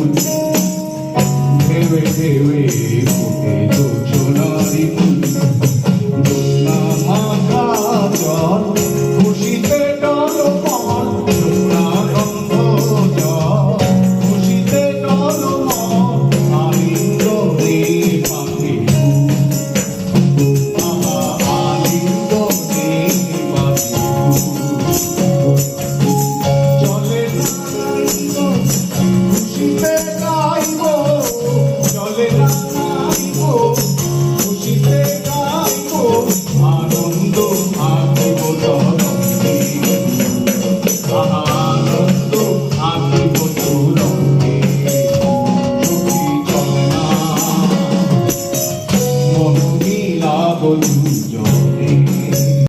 Deus, Deus, Deus. আনন্দ আঁকিব